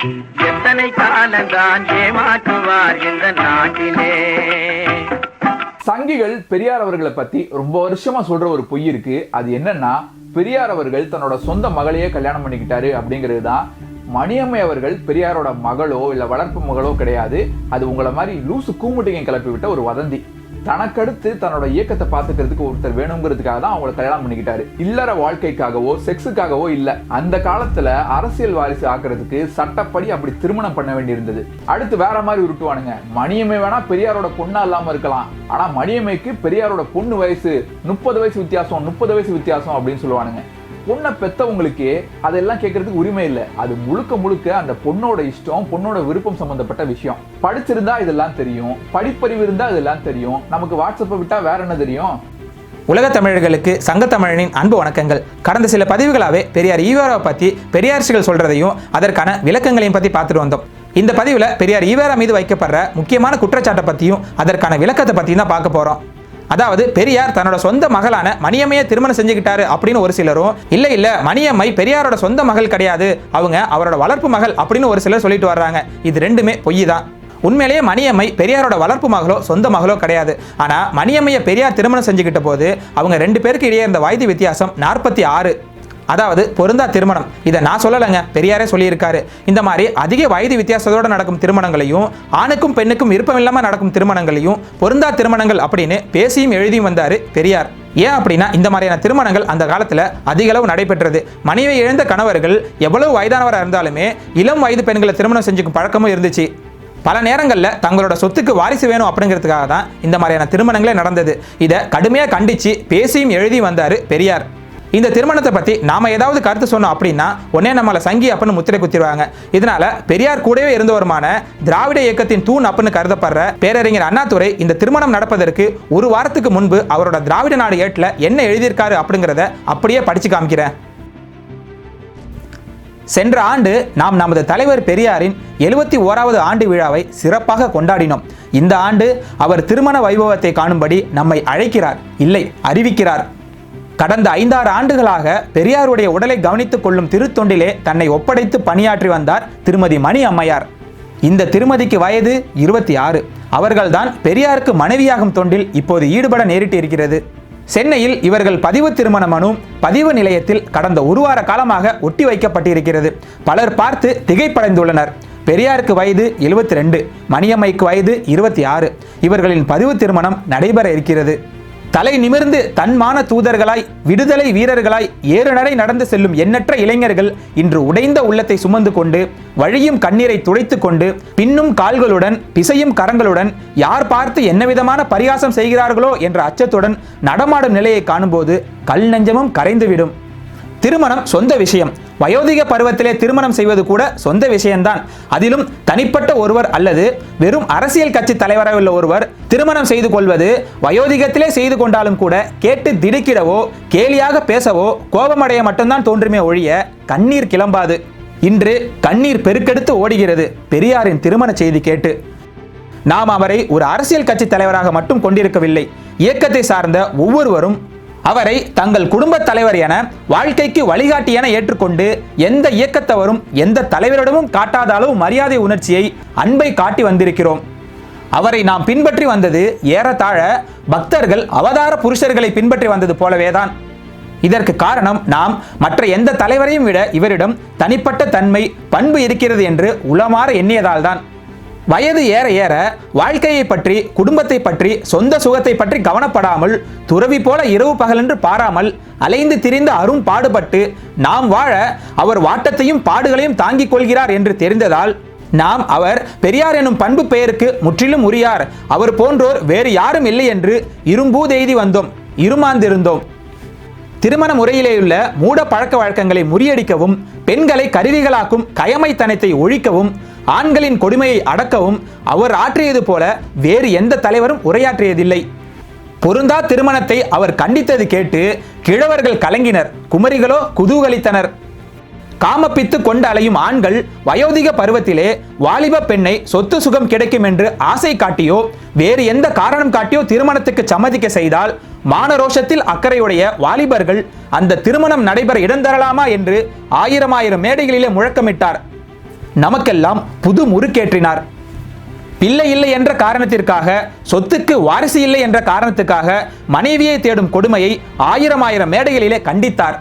எத்தனை காலந்தான் ஏமாற்றுவார் இந்த நாட்டிலே. சங்கிகள் பெரியார் அவர்களை பத்தி ரொம்ப வருஷமா சொல்ற ஒரு பொய் இருக்கு. அது என்னன்னா பெரியார் அவர்கள் தன்னோட சொந்த மகளையே கல்யாணம் பண்ணிக்கிட்டாரு அப்படிங்கிறது தான் மணியம்மை அவர்கள் பெரியாரோட மகளோ இல்ல வளர்ப்பு மகளோ கிடையாது. அது உங்களை மாதிரி லூசு கூமுட்டிங்க கிளப்பி விட்ட ஒரு வதந்தி. தனக்கடுத்து தன்னோட இயக்கத்தை பார்த்துக்கிறதுக்கு ஒருத்தர் வேணுங்கிறதுக்காக தான் அவங்களை கல்யாணம் பண்ணிக்கிட்டாரு. இல்லற வாழ்க்கைக்காகவோ செக்ஸுக்காகவோ இல்ல. அந்த காலத்துல அரசியல் வாரிசு ஆக்குறதுக்கு சட்டப்படி அப்படி திருமணம் பண்ண வேண்டியிருந்தது. அடுத்து வேற மாதிரி உருட்டுவானுங்க. மணியம்மை வேணா பெரியாரோட பொண்ணா இல்லாம இருக்கலாம். ஆனா மணியம்மைக்கு பெரியாரோட பொண்ணு வயசு முப்பது வயசு வித்தியாசம் முப்பது வயசு வித்தியாசம் அப்படின்னு சொல்லுவானுங்க. பொண்ணை பெத்தவங்களுக்கு அதெல்லாம் கேட்கறதுக்கு உரிமை இல்லை. அது முழுக்க முழுக்க அந்த பொண்ணோட இஷ்டம் பொண்ணோட விருப்பம் சம்பந்தப்பட்ட விஷயம். படிச்சிருந்தா இதெல்லாம் தெரியும். படிப்பறிவு இருந்தா இதெல்லாம் தெரியும். நமக்கு வாட்ஸ்அப்பை விட்டா வேற என்ன தெரியும்? உலக தமிழர்களுக்கு சங்கத்தமிழனின் அன்பு வணக்கங்கள். கடந்த சில பதிவுகளாவே பெரியார் ஈவேராவை பற்றி பெரியார்ச்சிகள் சொல்றதையும் அதற்கான விளக்கங்களையும் பற்றி பார்த்துட்டு வந்தோம். இந்த பதிவில் பெரியார் ஈவேரா மீது வைக்கப்படுற முக்கியமான குற்றச்சாட்டை பற்றியும் அதற்கான விளக்கத்தை பற்றியும் தான் பார்க்க போகிறோம் அதாவது பெரியார் தன்னோட சொந்த மகளான மணியம்மையை திருமணம் செஞ்சுக்கிட்டாரு அப்படின்னு ஒரு சிலரும் இல்ல இல்ல மணியம்மை பெரியாரோட சொந்த மகள் கிடையாது. அவங்க அவரோட வளர்ப்பு மகள் அப்படின்னு ஒரு சிலர் சொல்லிட்டு வர்றாங்க. இது ரெண்டுமே பொய் தான். உண்மையிலேயே மணியம்மை பெரியாரோட வளர்ப்பு மகளோ சொந்த மகளோ கிடையாது. ஆனால் மணியம்மையை பெரியார் திருமணம் செஞ்சுக்கிட்ட போது அவங்க ரெண்டு பேருக்கு இடையே இருந்த வயது வித்தியாசம் நாற்பத்தி ஆறு. அதாவது பொருந்தா திருமணம். இதை நான் சொல்லலைங்க. பெரியாரே சொல்லியிருக்காரு. இந்த மாதிரி அதிக வயது வித்தியாசத்தோடு நடக்கும் திருமணங்களையும் ஆணுக்கும் பெண்ணுக்கும் விருப்பமில்லாமல் நடக்கும் திருமணங்களையும் பொருந்தா திருமணங்கள் அப்படின்னு பேசியும் எழுதியும் வந்தார் பெரியார். ஏன் அப்படின்னா இந்த மாதிரியான திருமணங்கள் அந்த காலத்தில் அதிக அளவு நடைபெற்றது. மனைவி இழந்த கணவர்கள் எவ்வளவு வயதானவராக இருந்தாலுமே இளம் வயது பெண்களை திருமணம் செஞ்சுக்கும் பழக்கமும் இருந்துச்சு. பல நேரங்களில் தங்களோட சொத்துக்கு வாரிசு வேணும் அப்படிங்கிறதுக்காக தான் இந்த மாதிரியான திருமணங்களே நடந்தது. இதை கடுமையாக கண்டித்து பேசியும் எழுதி வந்தார் பெரியார். இந்த திருமணத்தை பற்றி நாம ஏதாவது கருத்து சொன்னோம் அப்படின்னா உடனே நம்மளை சங்கி அப்படின்னு முத்திரை குத்திடுவாங்க இதனால பெரியார் கூடவே இருந்தவருமான திராவிட இயக்கத்தின் தூண் அப்படின்னு கருதப்படுற பேரறிஞர் அண்ணாதுரை இந்த திருமணம் நடப்பதற்கு ஒரு வாரத்துக்கு முன்பு அவரோட திராவிட நாடு ஏட்டில் என்ன எழுதியிருக்காரு அப்படிங்கிறத அப்படியே படிச்சு காமிக்கிறேன். சென்ற ஆண்டு நாம் நமது தலைவர் பெரியாரின் எழுபத்தி ஓராவது ஆண்டு விழாவை சிறப்பாக கொண்டாடினோம். இந்த ஆண்டு அவர் திருமண வைபவத்தை காணும்படி நம்மை அழைக்கிறார். இல்லை அறிவிக்கிறார். கடந்த ஐந்தாறு ஆண்டுகளாக பெரியாருடைய உடலை கவனித்துக் கொள்ளும் திருத்தொண்டிலே தன்னை ஒப்படைத்து பணியாற்றி வந்தார் திருமதி மணி அம்மையார். இந்த திருமதிக்கு வயது இருபத்தி ஆறு. அவர்கள்தான் பெரியாருக்கு மனைவியாகும் தொண்டில் இப்போது ஈடுபட நேரிட்டு இருக்கிறது. சென்னையில் இவர்கள் பதிவு திருமண மனு பதிவு நிலையத்தில் கடந்த ஒரு வார காலமாக ஒட்டி வைக்கப்பட்டிருக்கிறது. பலர் பார்த்து திகைப்படைந்துள்ளனர். பெரியாருக்கு வயது எழுபத்தி ரெண்டு மணியம்மைக்கு வயது இருபத்தி ஆறு. இவர்களின் பதிவு திருமணம் நடைபெற இருக்கிறது. தலை நிமிர்ந்து தன்மான தூதர்களாய் விடுதலை வீரர்களாய் ஏறுநடை நடந்து செல்லும் எண்ணற்ற இளைஞர்கள் இன்று உடைந்த உள்ளத்தை சுமந்து கொண்டு வழியும் கண்ணீரை துடைத்து கொண்டு பின்னும் கால்களுடன் பிசையும் கரங்களுடன் யார் பார்த்து என்ன விதமான பரிகாசம் செய்கிறார்களோ என்ற அச்சத்துடன் நடமாடும் நிலையை காணும்போது கல் நெஞ்சமும் கரைந்துவிடும். திருமணம் சொந்த விஷயம். வயோதிக பருவத்திலே திருமணம் செய்வது கூட சொந்த விஷயம்தான். அதிலும் தனிப்பட்ட ஒருவர் அல்லது வெறும் அரசியல் கட்சி தலைவராக உள்ள ஒருவர் திருமணம் செய்து கொள்வது வயோதிகத்திலே செய்து கொண்டாலும் கூட கேட்டு திடுக்கிடவோ கேலியாக பேசவோ கோபமடைய மட்டும்தான் தோன்றுமே ஒழிய கண்ணீர் கிளம்பாது. இன்று கண்ணீர் பெருக்கெடுத்து ஓடுகிறது பெரியாரின் திருமண செய்தி கேட்டு. நாம் அவரை ஒரு அரசியல் கட்சி தலைவராக மட்டும் கொண்டிருக்கவில்லை. இயக்கத்தை சார்ந்த ஒவ்வொருவரும் அவரை தங்கள் குடும்ப தலைவர் என வாழ்க்கைக்கு வழிகாட்டி என ஏற்றுக்கொண்டு எந்த இயக்கத்தவரும் எந்த தலைவரிடமும் காட்டாத அளவு மரியாதை உணர்ச்சியை அன்பை காட்டி வந்திருக்கிறோம். அவரை நாம் பின்பற்றி வந்தது ஏறத்தாழ பக்தர்கள் அவதார புருஷர்களை பின்பற்றி வந்தது போலவேதான். இதற்கு காரணம் நாம் மற்ற எந்த தலைவரையும் விட இவரிடம் தனிப்பட்ட தன்மை பண்பு இருக்கிறது என்று உளமாற எண்ணியதால் தான் வயது ஏற ஏற வாழ்க்கையை பற்றி குடும்பத்தை பற்றி சொந்த சுகத்தை பற்றி கவனப்படாமல் துறவி போல இரவு பகலென்று பாராமல் அலைந்து திரிந்து அரும் பாடுபட்டு நாம் வாழ அவர் வாட்டத்தையும் பாடுகளையும் தாங்கிக் கொள்கிறார் என்று தெரிந்ததால் நாம் அவர் பெரியார் எனும் பண்பு பெயருக்கு முற்றிலும் உரியார். அவர் போன்றோர் வேறு யாரும் இல்லை என்று இரும்பூதெய்தி வந்தோம் இருமாந்திருந்தோம். திருமண முறையிலேயுள்ள மூட பழக்க வழக்கங்களை முறியடிக்கவும் பெண்களை கருவிகளாக்கும் கயமைத்தனத்தை ஒழிக்கவும் ஆண்களின் கொடுமையை அடக்கவும் அவர் ஆற்றியது போல வேறு எந்த தலைவரும் உரையாற்றியதில்லை. பொருந்தா திருமணத்தை அவர் கண்டித்தது கேட்டு கிழவர்கள் கலங்கினர் குமரிகளோ குதூகலித்தனர். காமப்பித்து கொண்டு அலையும் ஆண்கள் வயோதிக பருவத்திலே வாலிப பெண்ணை சொத்து சுகம் கிடைக்கும் என்று ஆசை காட்டியோ வேறு எந்த காரணம் காட்டியோ திருமணத்துக்கு சம்மதிக்க செய்தால் மானரோஷத்தில் அக்கறையுடைய வாலிபர்கள் அந்த திருமணம் நடைபெற இடம் தரலாமா என்று ஆயிரம் ஆயிரம் மேடைகளிலே முழக்கமிட்டார். நமக்கெல்லாம் புது முறுக்கேற்றினார். பிள்ளை இல்லை என்ற காரணத்திற்காக சொத்துக்கு வாரிசு இல்லை என்ற காரணத்துக்காக மனைவியை தேடும் கொடுமையை ஆயிரம் ஆயிரம் மேடைகளிலே கண்டித்தார்.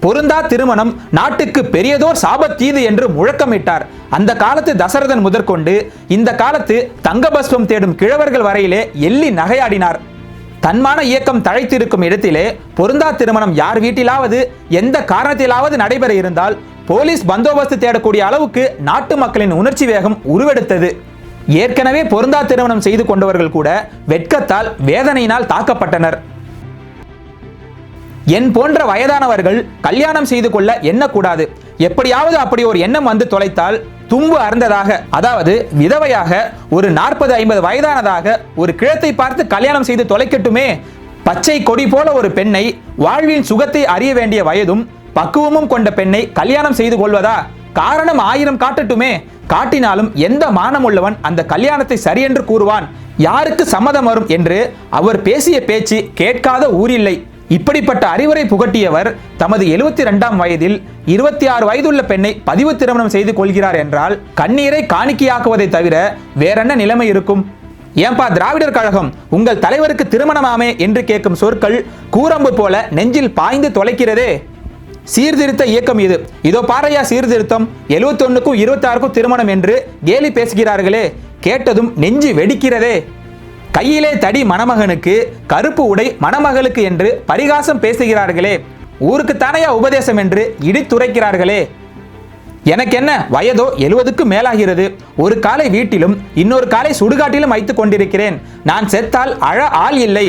பொருந்தா திருமணம் நாட்டுக்கு பெரியதோர் சாபத்தீது என்று முழக்கமிட்டார். அந்த காலத்து தசரதன் முதற்கொண்டு இந்த காலத்து தங்கபஸ்வம் தேடும் கிழவர்கள் வரையிலே எள்ளி நகையாடினார். தன்மான இயக்கம் தழைத்திருக்கும் இடத்திலே பொருந்தா திருமணம் யார் வீட்டிலாவது எந்த காரணத்திலாவது நடைபெற இருந்தால் போலீஸ் பந்தோபஸ்து தேடக்கூடிய அளவுக்கு நாட்டு மக்களின் உணர்ச்சி வேகம் உருவெடுத்தது. ஏற்கனவே பொருந்தா திருமணம் செய்து கொண்டவர்கள் கூட வெட்கத்தால் வேதனையினால் தாக்கப்பட்டனர். என் போன்ற வயதானவர்கள் கல்யாணம் செய்து கொள்ள எண்ணக்கூடாது. எப்படியாவது அப்படி ஒரு எண்ணம் வந்து தொலைத்தால் தும்பு அறந்ததாக அதாவது விதவையாக ஒரு நாற்பது ஐம்பது வயதானதாக ஒரு கிழத்தை பார்த்து கல்யாணம் செய்து தொலைக்கட்டுமே பச்சை கொடி போல ஒரு பெண்ணை வாழ்வின் சுகத்தை அறிய வேண்டிய வயதும் பக்குவமும் கொண்ட பெண்ணை கல்யாணம் செய்து கொள்வதா? காரணம் ஆயிரம் காட்டட்டுமே. காட்டினாலும் எந்த மானம் உள்ளவன் அந்த கல்யாணத்தை சரியென்று கூறுவான்? யாருக்கு சம்மதம் வரும் என்று அவர் பேசிய பேச்சு கேட்காத ஊரில்லை. இப்படிப்பட்ட அறிவுரை புகட்டியவர் தமது எழுபத்தி ரெண்டாம் வயதில் இருபத்தி ஆறு வயதுள்ள பெண்ணை பதிவு திருமணம் செய்து கொள்கிறார் என்றால் கண்ணீரை காணிக்கையாக்குவதை தவிர வேறென்ன நிலைமை இருக்கும்? ஏன்பா திராவிடர் கழகம் உங்கள் தலைவருக்கு திருமணமாமே என்று கேட்கும் சொற்கள் கூரம்பு போல நெஞ்சில் பாய்ந்து தொலைக்கிறதே. சீர்திருத்த இயக்கம் இது. இதோ பாறையா சீர்திருத்தம் எழுபத்தொன்னுக்கும் இருபத்தாறுக்கும் திருமணம் என்று கேலி பேசுகிறார்களே கேட்டதும் நெஞ்சு வெடிக்கிறதே. கையிலே தடி மணமகனுக்கு கருப்பு உடை மணமகளுக்கு என்று பரிகாசம் பேசுகிறார்களே. ஊருக்கு தானையா உபதேசம் என்று இடித்துரைக்கிறார்களே எனக்கு என்ன வயதோ எழுவதுக்கு மேலாகிறது. ஒரு காலை வீட்டிலும் இன்னொரு காலை சுடுகாட்டிலும் வைத்துக் கொண்டிருக்கிறேன். நான் செத்தால் அழ ஆள் இல்லை.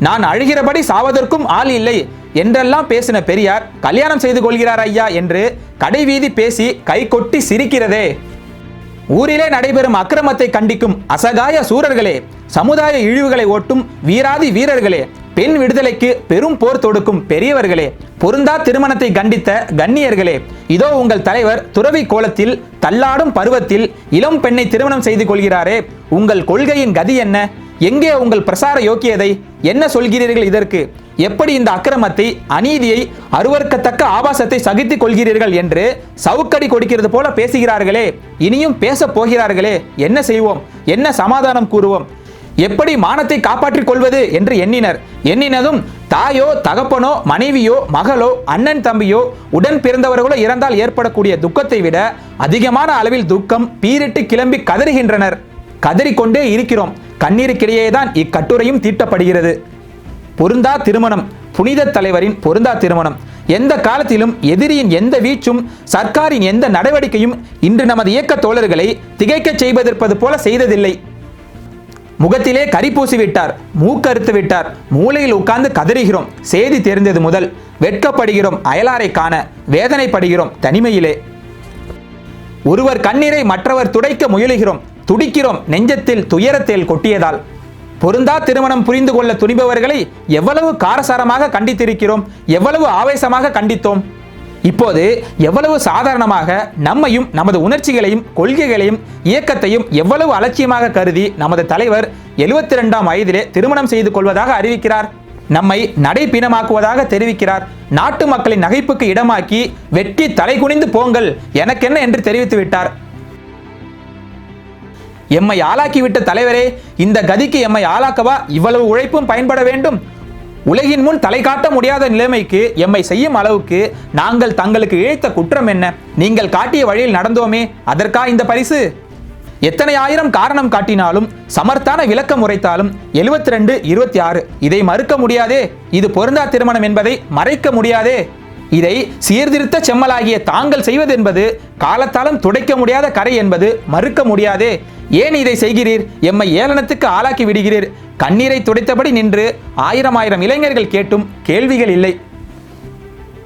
நான் அழுகிறபடி சாவதற்கும் ஆள் இல்லை என்றெல்லாம் பேசின பெரியார் கல்யாணம் செய்து கொள்கிறார் ஐயா என்று கடைவீதி பேசி கை கொட்டி சிரிக்கிறதே. ஊரிலே நடைபெறும் அக்கிரமத்தை கண்டிக்கும் அசகாய சூரர்களே சமுதாய இழிவுகளை ஓட்டும் வீராதி வீரர்களே பெண் விடுதலைக்கு பெரும் போர் தொடுக்கும் பெரியவர்களே பொருந்தா திருமணத்தை கண்டித்த கண்ணியர்களே இதோ உங்கள் தலைவர் துறவி கோலத்தில் தள்ளாடும் பருவத்தில் இளம் பெண்ணை திருமணம் செய்து கொள்கிறாரே உங்கள் கொள்கையின் கதி என்ன? எங்கே உங்கள் பிரசார யோக்கியதை என்ன சொல்கிறீர்கள் இதற்கு? எப்படி இந்த அக்கிரமத்தை அநீதியை அருவருக்கத்தக்க ஆபாசத்தை சகித்துக் கொள்கிறீர்கள் என்று சவுக்கடி கொடுக்கிறது போல பேசுகிறார்களே. இனியும் பேசப் போகிறார்களே. என்ன செய்வோம்? என்ன சமாதானம் கூறுவோம்? எப்படி மானத்தை காப்பாற்றிக் கொள்வது என்று எண்ணினர். எண்ணினதும் தாயோ தகப்பனோ மனைவியோ மகளோ அண்ணன் தம்பியோ உடன் பிறந்தவர்களோ இறந்தால் ஏற்படக்கூடிய துக்கத்தை விட அதிகமான அளவில் துக்கம் பீரிட்டு கிளம்பி கதறுகின்றனர். கதறிக்கொண்டே இருக்கிறோம். கண்ணீருக்கிடையே தான் இக்கட்டுரையும் தீட்டப்படுகிறது. பொருந்தா திருமணம் புனித தலைவரின் பொருந்தா திருமணம். எந்த காலத்திலும் எதிரியின் எந்த வீச்சும் சர்க்காரின் எந்த நடவடிக்கையும் இன்று நமது இயக்க தோழர்களை திகைக்கச் செய்வதற்பது போல செய்ததில்லை. முகத்திலே கரி பூசி விட்டார் மூக்கறுத்து விட்டார் மூலையில் உட்கார்ந்து கதறுகிறோம். செய்தி தெரிந்தது முதல் வெட்கப்படுகிறோம் அயலாரை காண வேதனைப்படுகிறோம் தனிமையிலே. ஒருவர் கண்ணீரை மற்றவர் துடைக்க முயலுகிறோம் துடிக்கிறோம். நெஞ்சத்தில் துயரத்தில் கொட்டியதால். பொருந்தா திருமணம் புரிந்து கொள்ள துணிபவர்களை எவ்வளவு காரசாரமாக கண்டித்திருக்கிறோம் எவ்வளவு ஆவேசமாக கண்டித்தோம். இப்போது எவ்வளவு சாதாரணமாக நம்மையும் நமது உணர்ச்சிகளையும் கொள்கைகளையும் இயக்கத்தையும் எவ்வளவு அலட்சியமாக கருதி நமது தலைவர் எழுபத்தி ரெண்டாம் வயதிலே திருமணம் செய்து கொள்வதாக அறிவிக்கிறார். நம்மை நடைபீனமாக்குவதாக தெரிவிக்கிறார். நாட்டு மக்களின் நகைப்புக்கு இடமாக்கி வெட்டி தலைகுனிந்து போங்கள் எனக்கென்ன என்று தெரிவித்து விட்டார் எம்மை ஆளாக்கிவிட்ட தலைவரே இந்த கதிக்கு எம்மை ஆளாக்கவா? இவ்வளவு உழைப்பும் பயன்பட வேண்டும். உலகின் முன் தலை காட்ட முடியாத நிலைமைக்கு எம்மை செய்யும் அளவுக்கு நாங்கள் தங்களுக்கு இழைத்த குற்றம் என்ன? நீங்கள் காட்டிய வழியில் நடந்தோமே அதற்கா இந்த பரிசு? எத்தனை ஆயிரம் காரணம் காட்டினாலும் சமர்த்தான விளக்கம் உரைத்தாலும் எழுபத்தி ரெண்டு இருபத்தி ஆறு இதை மறுக்க முடியாதே இது பொருந்தா திருமணம் என்பதை மறைக்க முடியாதே. இதை சீர்திருத்த செம்மலாகிய தாங்கள் செய்வது என்பது காலத்தாலும் துடைக்க முடியாத கரை என்பது மறுக்க முடியாதே. ஏன் இதை செய்கிறீர்? எம்மை ஏளனத்துக்கு ஆளாக்கி விடுகிறீர். கண்ணீரை துடைத்தபடி நின்று ஆயிரம் ஆயிரம் இளைஞர்கள் கேட்டும் கேள்விகள் இல்லை.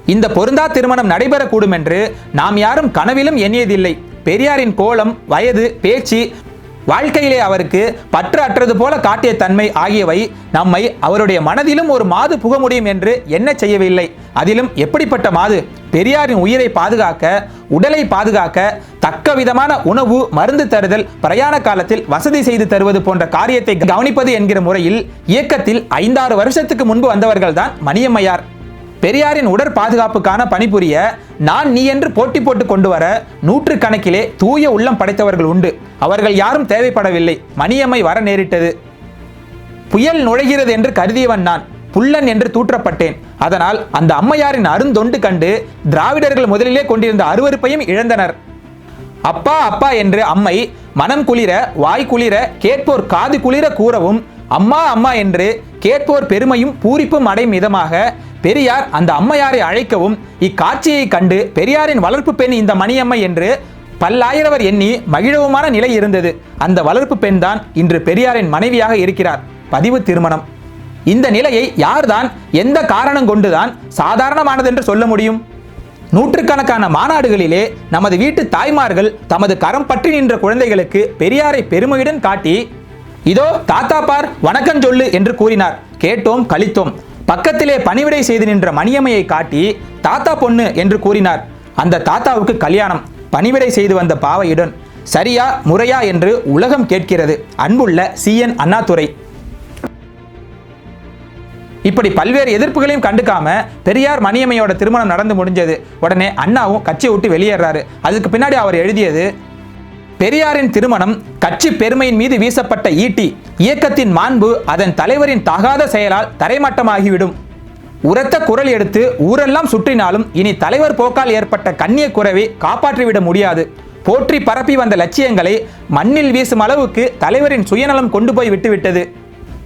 இந்த பொருந்தா திருமணம் நடைபெறக்கூடும் என்று நாம் யாரும் கனவிலும் எண்ணியதில்லை. பெரியாரின் கோலம் வயது பேச்சு வாழ்க்கையிலே அவருக்கு பற்று அற்றது போல காட்டிய தன்மை ஆகியவை நம்மை அவருடைய மனதிலும் ஒரு மாது புக முடியும் என்று என்ன செய்யவில்லை. அதிலும் எப்படிப்பட்ட மாது? பெரியாரின் உயிரை பாதுகாக்க உடலை பாதுகாக்க தக்க விதமான உணவு மருந்து தருதல் பிரயாண காலத்தில் வசதி செய்து தருவது போன்ற காரியத்தை கவனிப்பது என்கிற முறையில் இயக்கத்தில் ஐந்தாறு வருஷத்துக்கு முன்பு வந்தவர்கள்தான் மணியம்மையார். பெரியாரின் உடற் பாதுகாப்புக்கான பணிபுரிய நான் நீ என்று போட்டி போட்டு கொண்டு வர நூற்றுக்கணக்கிலே தூய உள்ளம் படைத்தவர்கள் உண்டு. அவர்கள் யாரும் தேவைப்படவில்லை. மணியம்மை வர நேரிட்டது. புயல் நுழைகிறது என்று கருதியவன் நான். புல்லன் என்று தூற்றப்பட்டேன். அதனால் அந்த அம்மையாரின் அருந்தொண்டு கண்டு திராவிடர்கள் முதலிலே கொண்டிருந்த அருவருப்பையும் இழந்தனர். அப்பா அப்பா என்று அம்மை மனம் குளிர வாய் குளிர கேட்போர் காது குளிர கூறவும் அம்மா அம்மா என்று கேட்போர் பெருமையும் பூரிப்பும் அடையும் விதமாக பெரியார் அந்த அம்மையாரை அழைக்கவும் இக்காட்சியை கண்டு பெரியாரின் வளர்ப்பு பெண் இந்த மணியம்மை என்று பல்லாயிரவர் எண்ணி மகிழவுமான நிலை இருந்தது. அந்த வளர்ப்பு பெண் தான் இன்று பெரியாரின் மனைவியாக இருக்கிறார். பதிவு திருமணம். இந்த நிலையை யார்தான் எந்த காரணம் கொண்டுதான் சாதாரணமானதென்று சொல்ல முடியும்? நூற்றுக்கணக்கான மாநாடுகளிலே நமது வீட்டு தாய்மார்கள் தமது கரம் பற்றி நின்ற குழந்தைகளுக்கு பெரியாரை பெருமையுடன் காட்டி இதோ தாத்தா பார் வணக்கம் சொல்லு என்று கூறினார். கேட்டோம் கழித்தோம். பக்கத்திலே பணிவிடை செய்து நின்ற மணியம்மையை காட்டி தாத்தா பொண்ணு என்று கூறினார். அந்த தாத்தாவுக்கு கல்யாணம். பணிவிடை செய்து வந்த பாவையுடன் சரியா முறையா என்று உலகம் கேட்கிறது. அன்புள்ள சிஎன் அண்ணாதுரை. இப்படி பல்வேறு எதிர்ப்புகளையும் கண்டுக்காம பெரியார் மணியம்மையோட திருமணம் நடந்து முடிஞ்சது. உடனே அண்ணாவும் கட்சியை விட்டு வெளியேறாரு. அதுக்கு பின்னாடி அவர் எழுதியது பெரியாரின் திருமணம் கட்சி பெருமையின் மீது வீசப்பட்ட ஈட்டி இயக்கத்தின் மாண்பு அதன் தலைவரின் தகாத செயலால் தரைமட்டமாகிவிடும். உரத்த குரல் எடுத்து ஊரெல்லாம் சுற்றினாலும் இனி தலைவர் போக்கால் ஏற்பட்ட கண்ணிய குறைவை காப்பாற்றிவிட முடியாது. போற்றி பரப்பி வந்த லட்சியங்களை மண்ணில் வீசும் அளவுக்கு தலைவரின் சுயநலம் கொண்டு போய் விட்டுவிட்டது.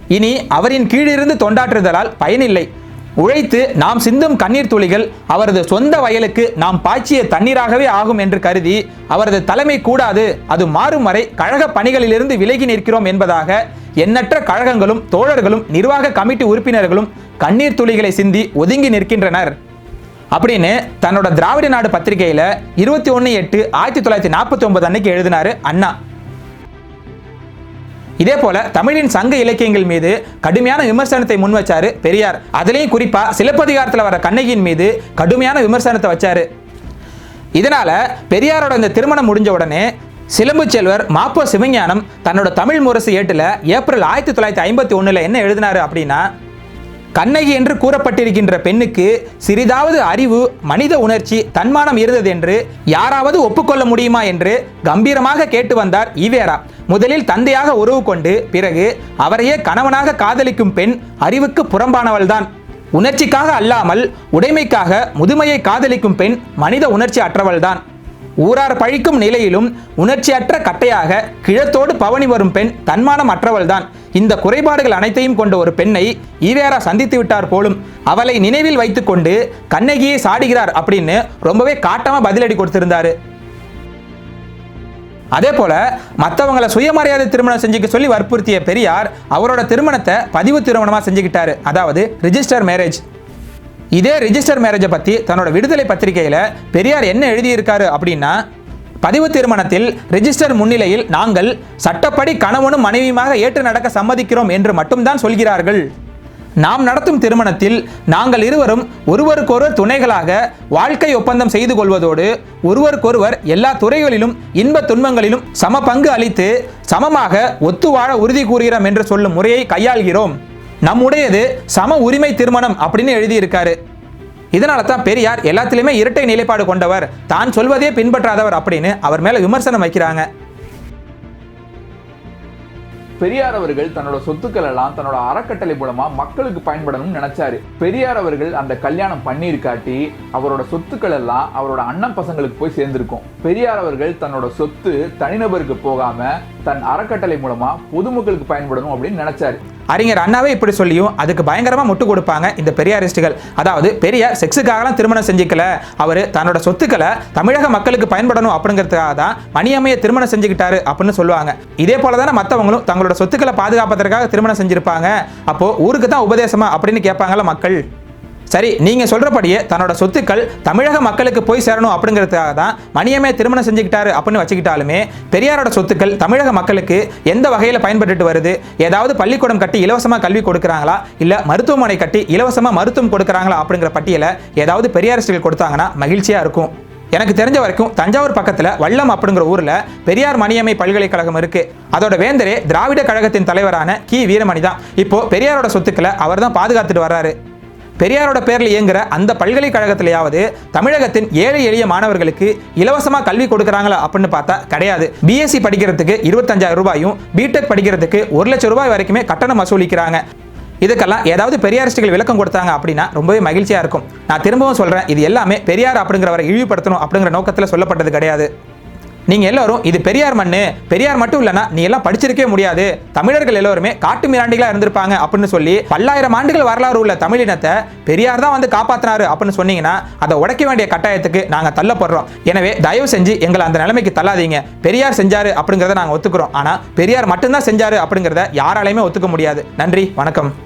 இனி அவரின் கீழிருந்து தொண்டாற்றுதலால் பயனில்லை. உழைத்து நாம் சிந்தும் கண்ணீர் துளிகள் அவரது சொந்த வயலுக்கு நாம் பாய்ச்சிய தண்ணீராகவே ஆகும் என்று கருதி அவரது தலைமை கூடாது. அது மாறும் வரை கழக பணிகளிலிருந்து விலகி நிற்கிறோம் என்பதாக எண்ணற்ற கழகங்களும் தோழர்களும் நிர்வாக கமிட்டி உறுப்பினர்களும் கண்ணீர் துளிகளை சிந்தி ஒதுங்கி நிற்கின்றனர். அப்படின்னு தன்னோட திராவிட நாடு பத்திரிகையில இருபத்தி ஒன்று எட்டு ஆயிரத்தி தொள்ளாயிரத்தி நாற்பத்தி ஒன்பது அன்னைக்கு எழுதினாரு அண்ணா. இதே போல தமிழின் சங்க இலக்கியங்கள் மீது கடுமையான விமர்சனத்தை முன் வச்சாரு பெரியார். அதுலேயும் குறிப்பா சிலப்பதிகாரத்தில் வர கண்ணகியின் மீது கடுமையான விமர்சனத்தை வச்சாரு. இதனால பெரியாரோட இந்த திருமணம் முடிஞ்ச உடனே சிலம்பு செல்வர் மாப்போ சிவஞானம் தன்னோட தமிழ் முரசு ஏட்டில் ஏப்ரல் ஆயிரத்தி தொள்ளாயிரத்தி ஐம்பத்தி ஒன்றில் என்ன எழுதினாரு அப்படின்னா கண்ணகி என்று கூறப்பட்டிருக்கின்ற பெண்ணுக்கு சிறிதாவது அறிவு மனித உணர்ச்சி தன்மானம் இருந்தது என்று யாராவது ஒப்புக்கொள்ள முடியுமா என்று கம்பீரமாக கேட்டு வந்தார் ஈவேரா. முதலில் தந்தையாக உறவு கொண்டு பிறகு அவரையே கணவனாக காதலிக்கும் பெண் அறிவுக்கு புறம்பானவள்தான் உணர்ச்சிக்காக அல்லாமல் உடைமைக்காக முதுமையை காதலிக்கும் பெண் மனித உணர்ச்சி அற்றவள்தான் ஊரார் பழிக்கும் நிலையிலும் உணர்ச்சியற்ற கட்டையாக கிழத்தோடு பவனி வரும் பெண் தன்மானம் அற்றவள்தான் இந்த குறைபாடுகள் அனைத்தையும் கொண்ட ஒரு பெண்ணை ஈவேரா சந்தித்து விட்டார் போலும் அவளை நினைவில் வைத்துக்கொண்டு கண்ணகியை சாடுகிறார் அப்படின்னு ரொம்பவே காட்டமா பதிலடி கொடுத்திருந்தாரு. அதே போல மற்றவங்களை சுயமரியாதை திருமணம் செஞ்சுக்க சொல்லி வற்புறுத்திய பெரியார் அவரோட திருமணத்தை பதிவு திருமணமா செஞ்சுக்கிட்டாரு. அதாவது ரிஜிஸ்டர் மேரேஜ் இதே ரிஜிஸ்டர் மேரேஜை பற்றி தன்னோட விடுதலை பத்திரிகையில் பெரியார் என்ன எழுதியிருக்காரு அப்படின்னா பதிவு திருமணத்தில் ரிஜிஸ்டர் முன்னிலையில் நாங்கள் சட்டப்படி கணவனும் மனைவியுமாக ஏற்று நடக்க சம்மதிக்கிறோம் என்று மட்டும்தான் சொல்கிறார்கள். நாம் நடத்தும் திருமணத்தில் நாங்கள் இருவரும் ஒருவருக்கொருவர் துணைகளாக வாழ்க்கை ஒப்பந்தம் செய்து கொள்வதோடு ஒருவருக்கொருவர் எல்லா துறைகளிலும் இன்ப துன்பங்களிலும் சம பங்கு அளித்து சமமாக ஒத்து வாழ உறுதி கூறுகிறோம் என்று சொல்லும் முறையை கையாள்கிறோம். நம்முடையது சம உரிமை திருமணம் அப்படின்னு எழுதியிருக்காரு. இதனால தான் பெரியார் எல்லாத்திலையுமே இரட்டை நிலைப்பாடு கொண்டவர். தான் சொல்வதே பின்பற்றாதவர் அப்படின்னு அவர் மேல விமர்சனம் வைக்கிறாங்க. பெரியார் அவர்கள் தன்னோட சொத்துக்கள் எல்லாம் தன்னோட அறக்கட்டளை மூலமா மக்களுக்கு பயன்படணும்னு நினைச்சாரு. பெரியார் அவர்கள் அந்த கல்யாணம் பண்ணியிருக்காட்டி அவரோட சொத்துக்கள் எல்லாம் அவரோட அண்ணன் பசங்களுக்கு போய் சேர்ந்திருக்கும். பெரியார் அவர்கள் தன்னோட சொத்து தனிநபருக்கு போகாம தன் அறக்கட்டளை மூலமா பொதுமக்களுக்கு பயன்படணும் அப்படின்னு நினைச்சாரு. அறிஞர் அண்ணாவே இப்படி சொல்லியும் அதுக்கு பயங்கரமாக முட்டு கொடுப்பாங்க இந்த பெரியாரிஸ்டுகள் அதாவது பெரியார் செக்ஸுக்காகலாம் திருமணம் செஞ்சுக்கல. அவர் தன்னோட சொத்துக்களை தமிழக மக்களுக்கு பயன்படணும் அப்படிங்கிறதுக்காக தான் மணியம்மையை திருமணம் செஞ்சுக்கிட்டாரு அப்படின்னு சொல்லுவாங்க. இதே போல தானே மற்றவங்களும் தங்களோட சொத்துக்களை பாதுகாப்பதற்காக திருமணம் செஞ்சுருப்பாங்க. அப்போ ஊருக்கு தான் உபதேசமா அப்படின்னு கேட்பாங்கல்ல மக்கள். சரி நீங்க சொல்றபடியே தன்னோட சொத்துக்கள் தமிழக மக்களுக்கு போய் சேரணும் அப்படிங்கிறதுக்காக தான் மணியமே திருமணம் செஞ்சுக்கிட்டாரு அப்படின்னு வச்சுக்கிட்டாலுமே பெரியாரோட சொத்துக்கள் தமிழக மக்களுக்கு எந்த வகையில் பயன்பட்டு வருது? ஏதாவது பள்ளிக்கூடம் கட்டி இலவசமாக கல்வி கொடுக்குறாங்களா? இல்லை மருத்துவமனை கட்டி இலவசமாக மருத்துவம் கொடுக்குறாங்களா? அப்படிங்கிற பட்டியலை ஏதாவது பெரியாரிஸ்டுகள் கொடுத்தாங்கன்னா மகிழ்ச்சியாக இருக்கும். எனக்கு தெரிஞ்ச வரைக்கும் தஞ்சாவூர் பக்கத்தில் வல்லம் அப்படிங்கிற ஊரில் பெரியார் மணியம்மை பல்கலைக்கழகம் இருக்கு. அதோட வேந்தரே திராவிட கழகத்தின் தலைவரான கி. வீரமணி தான். இப்போ பெரியாரோட சொத்துக்களை அவர் தான் பாதுகாத்துட்டு வர்றாரு. பெரியாரோட பேரில் இயங்குற அந்த பல்கலைக்கழகத்திலேயாவது தமிழகத்தின் ஏழை எளிய மாணவர்களுக்கு இலவசமா கல்வி கொடுக்குறாங்களா அப்படின்னு பார்த்தா கிடையாது. பிஎஸ்சி படிக்கிறதுக்கு இருபத்தஞ்சாயிரம் ரூபாயும் பிடெக் படிக்கிறதுக்கு ஒரு லட்சம் ரூபாய் வரைக்குமே கட்டணம் வசூலிக்கிறாங்க. இதுக்கெல்லாம் ஏதாவது பெரியாரிஸ்டுகள் விளக்கம் கொடுத்தாங்க அப்படின்னா ரொம்பவே மகிழ்ச்சியா இருக்கும். நான் திரும்பவும் சொல்றேன் இது எல்லாமே பெரியார் அப்படிங்கிறவரை இழிவுபடுத்தணும் அப்படிங்கிற நோக்கத்தில் சொல்லப்பட்டது கிடையாது. நீங்கள் எல்லோரும் இது பெரியார் மண்ணு பெரியார் மட்டும் இல்லைன்னா நீ எல்லாம் படிச்சிருக்கவே முடியாது. தமிழர்கள் எல்லோருமே காட்டு மிராண்டிகளாக இருந்திருப்பாங்க அப்படின்னு சொல்லி பல்லாயிரம் ஆண்டுகள் வரலாறு உள்ள தமிழினத்தை பெரியார் தான் வந்து காப்பாற்றினாரு அப்படின்னு சொன்னீங்கன்னா அதை உடைக்க வேண்டிய கட்டாயத்துக்கு நாங்கள் தள்ளப்படுறோம். எனவே தயவு செஞ்சு எங்களை அந்த நிலைமைக்கு தள்ளாதீங்க. பெரியார் செஞ்சாரு அப்படிங்கிறத நாங்கள் ஒத்துக்கிறோம். ஆனால் பெரியார் மட்டும்தான் செஞ்சாரு அப்படிங்கிறத யாராலையுமே ஒத்துக்க முடியாது. நன்றி வணக்கம்.